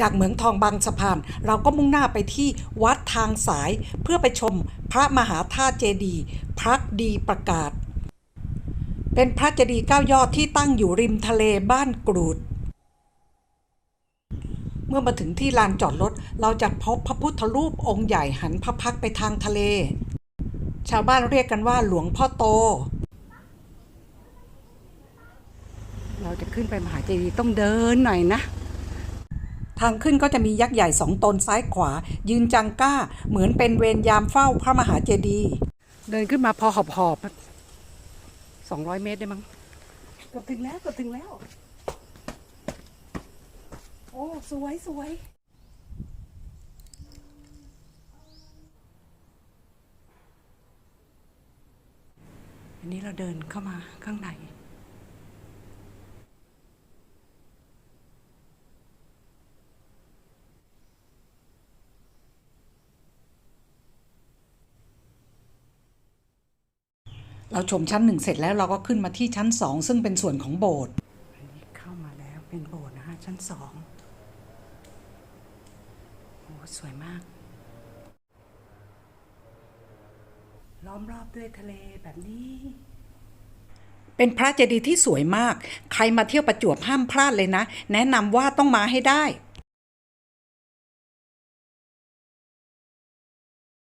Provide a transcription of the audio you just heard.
จากเหมืองทองบางสะพาน เราก็มุ่งหน้าไปที่วัดทางสายเพื่อไปชมพระมหาธาตุเจดีย์พระดีประกาศ เป็นพระเจดีย์เก้ายอดที่ตั้งอยู่ริมทะเลบ้านกรูด เมื่อมาถึงที่ลานจอดรถ เราจะพบพระพุทธรูปองค์ใหญ่หันพระพักไปทางทะเล ชาวบ้านเรียกกันว่าหลวงพ่อโตเราจะขึ้นไปมหาเจดีย์ต้องเดินหน่อยนะางขึ้นก็จะมียักษ์ใหญ่สองตนซ้ายขวา ยืนจังก้า เหมือนเป็นเวรยามเฝ้าพระมหาเจดีย์เดินขึ้นมาพอหอบหอบสองร้อยเมตรได้มั้งเกือบถึงแล้วเกือบถึงแล้ว โอ้สวยสวยอันนี้เราเดินเข้ามาข้างใน เราชมชั้นหนึ่งเสร็จแล้วเราก็ขึ้นมาที่ชั้นสองซึ่งเป็นส่วนของโบสถ์อันนี้เข้ามาแล้วเป็นโบสถ์นะฮะชั้นสองโอ้สวยมาก ล้อมรอบด้วยทะเลแบบนี้ เป็นพระเจดีย์ที่สวยมาก ใครมาเที่ยวประจวบห้ามพลาดเลยนะ แนะนำว่าต้องมาให้ได้